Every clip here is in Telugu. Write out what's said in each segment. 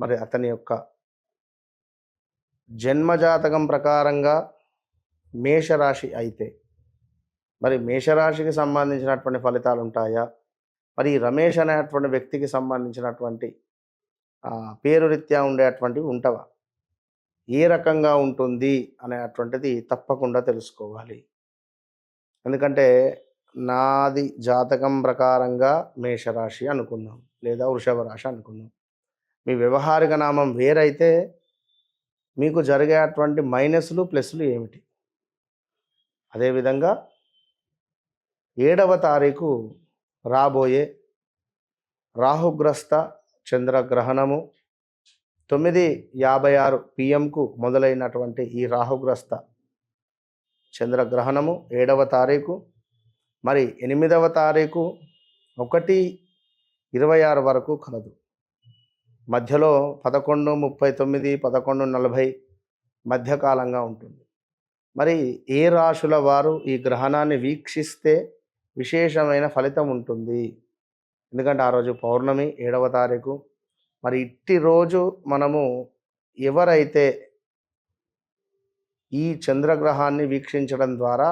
మరి అతని యొక్క జన్మజాతకం ప్రకారంగా మేషరాశి అయితే మరి మేషరాశికి సంబంధించినటువంటి ఫలితాలు ఉంటాయా మరి రమేష్ అనేటువంటి వ్యక్తికి సంబంధించినటువంటి పేరు రీత్యా ఉండేటువంటివి ఉంటవా? ఏ రకంగా ఉంటుంది అనేటువంటిది తప్పకుండా తెలుసుకోవాలి. ఎందుకంటే నాది జాతకం ప్రకారంగా మేషరాశి అనుకుందాం లేదా వృషభ రాశి అనుకుందాం. మీ వ్యవహారిక నామం వేరైతే మీకు జరిగేటువంటి మైనస్లు ప్లస్లు ఏమిటి? అదేవిధంగా ఏడవ తారీఖు రాబోయే రాహుగ్రస్త చంద్రగ్రహణము తొమ్మిది యాభై ఆరు పిఎంకు మొదలైనటువంటి ఈ రాహుగ్రస్త చంద్రగ్రహణము ఏడవ తారీఖు మరి ఎనిమిదవ తారీఖు ఒకటి ఇరవై ఆరు వరకు కలదు. మధ్యలో పదకొండు ముప్పై తొమ్మిది పదకొండు నలభై మధ్యకాలంగా ఉంటుంది. మరి ఏ రాశుల వారు ఈ గ్రహణాన్ని వీక్షిస్తే విశేషమైన ఫలితం ఉంటుంది? ఎందుకంటే ఆ రోజు పౌర్ణమి ఏడవ తారీఖు. మరి ఇట్టి రోజు మనము ఎవరైతే ఈ చంద్రగ్రహాన్ని వీక్షించడం ద్వారా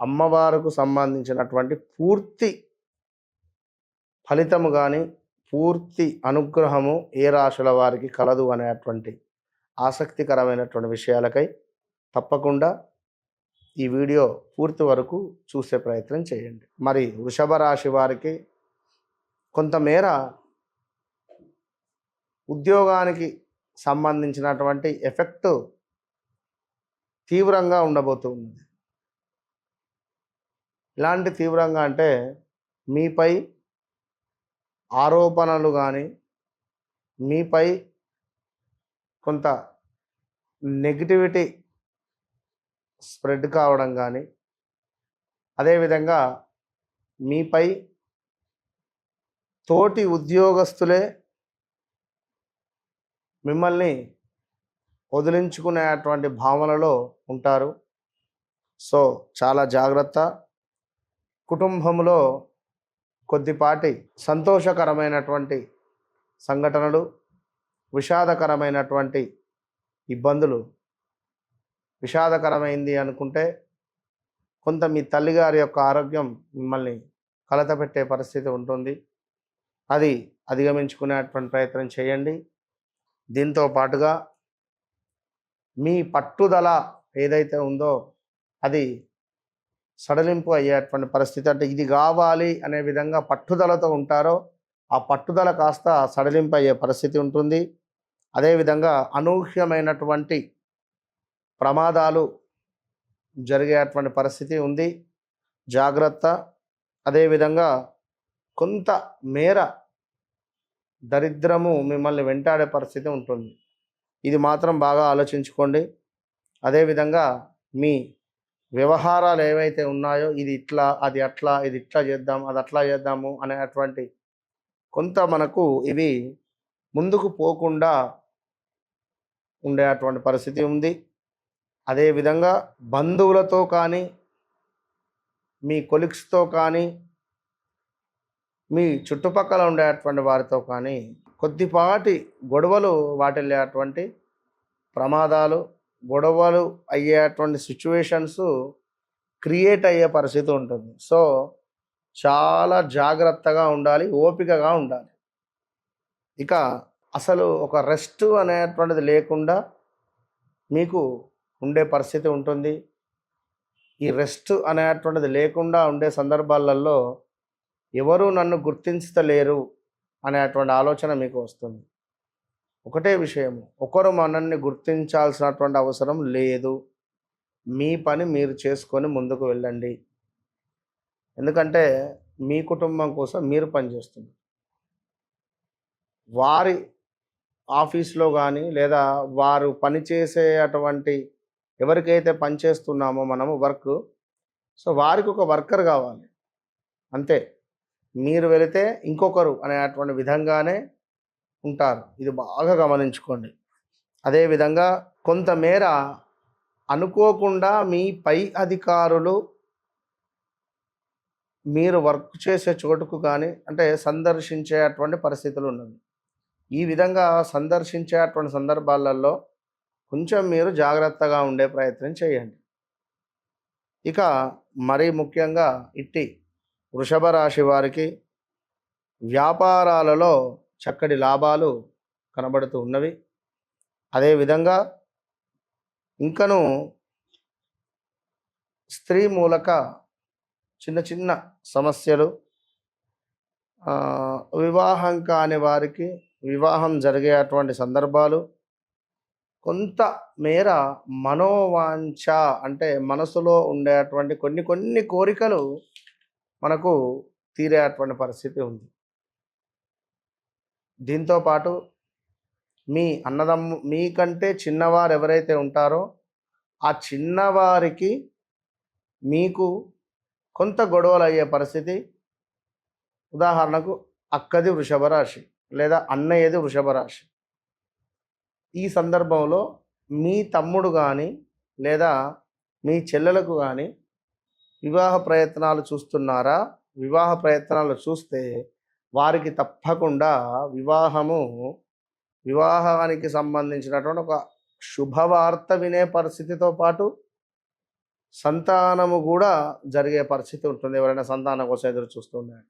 అమ్మవారుకు సంబంధించినటువంటి పూర్తి ఫలితము కానీ పూర్తి అనుగ్రహము ఏ రాశుల వారికి కలదు అనేటువంటి ఆసక్తికరమైనటువంటి విషయాలకై తప్పకుండా ఈ వీడియో పూర్తి వరకు చూసే ప్రయత్నం చేయండి. మరి వృషభ రాశి వారికి కొంతమేర ఉద్యోగానికి సంబంధించినటువంటి ఎఫెక్ట్ తీవ్రంగా ఉండబోతుంది ఇలాంటి తీవ్రంగా అంటే మీపై ఆరోపణలు కానీ మీపై కొంత నెగిటివిటీ స్ప్రెడ్ కావడం కానీ అదేవిధంగా మీపై తోటి ఉద్యోగస్తులే మిమ్మల్ని వదిలించుకునేటువంటి భావనలో ఉంటారు. సో చాలా జాగ్రత్త. కుటుంబంలో కొద్దిపాటి సంతోషకరమైనటువంటి సంఘటనలు విషాదకరమైనటువంటి ఇబ్బందులు విషాదకరమైంది అనుకుంటే కొంత మీ తల్లిగారి యొక్క ఆరోగ్యం మిమ్మల్ని కలతపెట్టే పరిస్థితి ఉంటుంది. అది అధిగమించుకునేటువంటి ప్రయత్నం చేయండి. దీంతో పాటుగా మీ పట్టుదల ఏదైతే ఉందో అది సడలింపు అయ్యేటువంటి పరిస్థితి. అంటే ఇది కావాలి అనే విధంగా పట్టుదలతో ఉంటారో ఆ పట్టుదల కాస్త సడలింపు అయ్యే పరిస్థితి ఉంటుంది. అదేవిధంగా అనూహ్యమైనటువంటి ప్రమాదాలు జరిగేటువంటి పరిస్థితి ఉంది. జాగ్రత్త. అదేవిధంగా కొంత మేర దరిద్రము మిమ్మల్ని వెంటాడే పరిస్థితి ఉంటుంది. ఇది మాత్రం బాగా ఆలోచించుకోండి. అదేవిధంగా మీ వ్యవహారాలు ఏవైతే ఉన్నాయో ఇది ఇట్లా అది అట్లా ఇది ఇట్లా చేద్దాం అది అట్లా చేద్దాము అనేటువంటి కొంత మనకు ఇవి ముందుకు పోకుండా ఉండేటువంటి పరిస్థితి ఉంది. అదేవిధంగా బంధువులతో కానీ మీ కొలిక్స్తో కానీ మీ చుట్టుపక్కల ఉండేటువంటి వారితో కానీ కొద్దిపాటి గొడవలు వాటిల్లేటువంటి ప్రమాదాలు గొడవలు అయ్యేటువంటి సిచ్యువేషన్స్ క్రియేట్ అయ్యే పరిస్థితి ఉంటుంది. సో చాలా జాగ్రత్తగా ఉండాలి ఓపికగా ఉండాలి. ఇక అసలు ఒక రెస్ట్ అనేటువంటిది లేకుండా మీకు ఉండే పరిస్థితి ఉంటుంది. ఈ రెస్ట్ అనేటువంటిది లేకుండా ఉండే సందర్భాలలో ఎవరు నన్ను గుర్తించలేరు అనేటువంటి ఆలోచన మీకు వస్తుంది. ఒకటే విషయం. ఒకరు మనల్ని గుర్తించాల్సినటువంటి అవసరం లేదు. మీ పని మీరు చేసుకొని ముందుకు వెళ్ళండి. ఎందుకంటే మీ కుటుంబం కోసం మీరు పనిచేస్తున్నారు. వారి ఆఫీస్లో కానీ లేదా వారు పనిచేసే అటువంటి ఎవరికైతే పనిచేస్తున్నామో మనము వర్క్ సో వారికి ఒక వర్కర్ కావాలి. అంతే. మీరు వెళితే ఇంకొకరు అనేటువంటి విధంగానే ఉంటారు. ఇది బాగా గమనించుకోండి. అదేవిధంగా కొంతమేర అనుకోకుండా మీ పై అధికారులు మీరు వర్క్ చేసే చోటుకు కానీ అంటే సందర్శించేటువంటి పరిస్థితులు ఉన్నవి. ఈ విధంగా సందర్శించేటువంటి సందర్భాలలో కొంచెం మీరు జాగ్రత్తగా ఉండే ప్రయత్నం చేయండి. ఇక మరీ ముఖ్యంగా ఇట్టి వృషభ రాశి వారికి వ్యాపారాలలో చక్కటి లాభాలు కనబడుతూ ఉన్నవి. అదేవిధంగా ఇంకను స్త్రీ మూలక చిన్న చిన్న సమస్యలు వివాహం కాని వారికి వివాహం జరిగే అటువంటి సందర్భాలు. కొంత మేర మనోవాంఛ అంటే మనసులో ఉండేటువంటి కొన్ని కొన్ని కోరికలు మనకు తీరేటువంటి పరిస్థితి ఉంది. దీంతో పాటు మీ అన్నదమ్ము మీకంటే చిన్నవారు ఎవరైతే ఉంటారో ఆ చిన్నవారికి మీకు కొంత గొడవలు అయ్యే పరిస్థితి. ఉదాహరణకు అక్కది వృషభ రాశి లేదా అన్నయ్యది వృషభ రాశి. ఈ సందర్భంలో మీ తమ్ముడు కానీ లేదా మీ చెల్లెలకు కానీ వివాహ ప్రయత్నాలు చూస్తున్నారా? వివాహ ప్రయత్నాలు చూస్తే వారికి తప్పకుండా వివాహము వివాహానికి సంబంధించినటువంటి ఒక శుభవార్త వినే పరిస్థితితో పాటు సంతానము కూడా జరిగే పరిస్థితి ఉంటుంది. ఎవరైనా సంతానం కోసం ఎదురు చూస్తున్నారు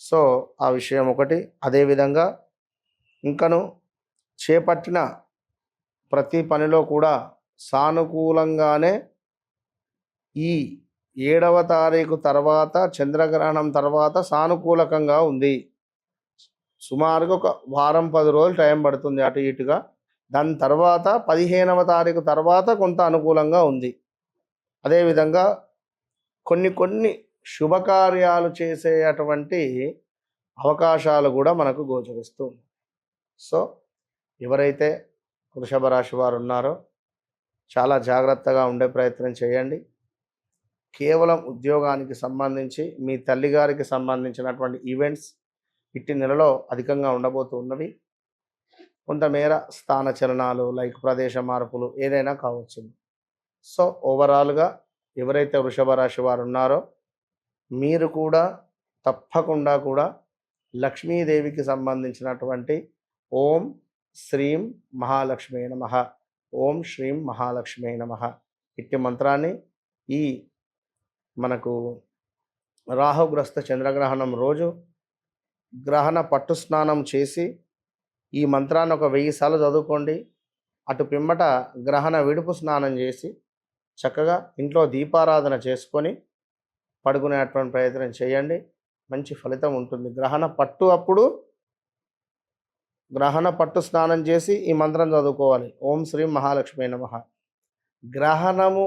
సో ఆ విషయం ఒకటి. అదేవిధంగా ఇంకను చేపట్టిన ప్రతి పనిలో కూడా సానుకూలంగానే ఈ ఏడవ తారీఖు తర్వాత చంద్రగ్రహణం తర్వాత సానుకూలకంగా ఉంది. సుమారుగా ఒక వారం పది రోజులు టైం పడుతుంది అటు ఇటుగా. దాని తర్వాత పదిహేనవ తారీఖు తర్వాత కొంత అనుకూలంగా ఉంది. అదేవిధంగా కొన్ని కొన్ని శుభకార్యాలు చేసే అటువంటి అవకాశాలు కూడా మనకు గోచరిస్తూ సో ఎవరైతే వృషభ రాశి వారు ఉన్నారో చాలా జాగ్రత్తగా ఉండే ప్రయత్నం చేయండి. కేవలం ఉద్యోగానికి సంబంధించి మీ తల్లిగారికి సంబంధించినటువంటి ఈవెంట్స్ ఇట్టి నెలలో అధికంగా ఉండబోతూ ఉన్నవి. కొంతమేర స్థాన చలనాలు లైక్ ప్రదేశ మార్పులు ఏదైనా కావచ్చు. సో ఓవరాల్గా ఎవరైతే వృషభ రాశి వారు ఉన్నారో మీరు కూడా తప్పకుండా కూడా లక్ష్మీదేవికి సంబంధించినటువంటి ఓం శ్రీం మహాలక్ష్మి నమ. ఓం శ్రీం మహాలక్ష్మి నమ. ఇట్టి మంత్రాన్ని ఈ మనకు రాహుగ్రస్త చంద్రగ్రహణం రోజు గ్రహణ పట్టు స్నానం చేసి ఈ మంత్రాన్ని ఒక వెయ్యి సార్లు చదువుకోండి. అటు పిమ్మట గ్రహణ విడుపు స్నానం చేసి చక్కగా ఇంట్లో దీపారాధన చేసుకొని పడుకునేటువంటి ప్రయత్నం చేయండి. మంచి ఫలితం ఉంటుంది. గ్రహణ పట్టు అప్పుడు గ్రహణ పట్టు స్నానం చేసి ఈ మంత్రం చదువుకోవాలి. ఓం శ్రీ మహాలక్ష్మి నమ. గ్రహణము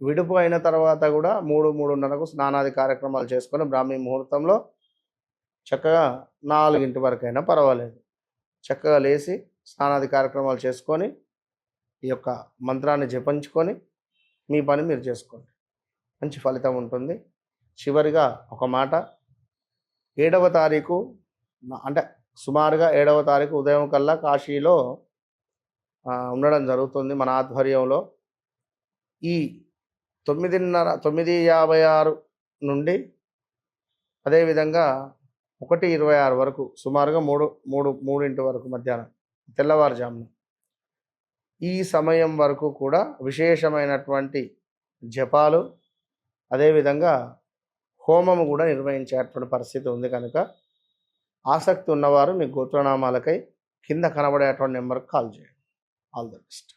విడుపు అయిన తర్వాత కూడా మూడు మూడున్నరకు స్నానాది కార్యక్రమాలు చేసుకొని బ్రాహ్మీ ముహూర్తంలో చక్కగా నాలుగింటి వరకైనా పర్వాలేదు. చక్కగా లేచి స్నానాది కార్యక్రమాలు చేసుకొని ఈ యొక్క మంత్రాన్ని జపించుకొని మీ పని మీరు చేసుకోండి. మంచి ఫలితం ఉంటుంది. చివరిగా ఒక మాట. ఏడవ తారీఖు అంటే సుమారుగా ఏడవ తారీఖు ఉదయం కల్లా కాశీలో ఉండడం జరుగుతుంది మన ఆధ్వర్యంలో. ఈ తొమ్మిదిన్నర తొమ్మిది యాభై ఆరు నుండి అదేవిధంగా ఒకటి ఇరవై ఆరు వరకు సుమారుగా మూడు మూడు మూడింటి వరకు మధ్యాహ్నం తెల్లవారుజామున. ఈ సమయం వరకు కూడా విశేషమైనటువంటి జపాలు అదేవిధంగా హోమము కూడా నిర్వహించేటువంటి పరిస్థితి ఉంది కనుక ఆసక్తి ఉన్నవారు మీ గోత్రనామాలకై కింద కనబడేటువంటి నెంబర్కి కాల్ చేయండి. All the best.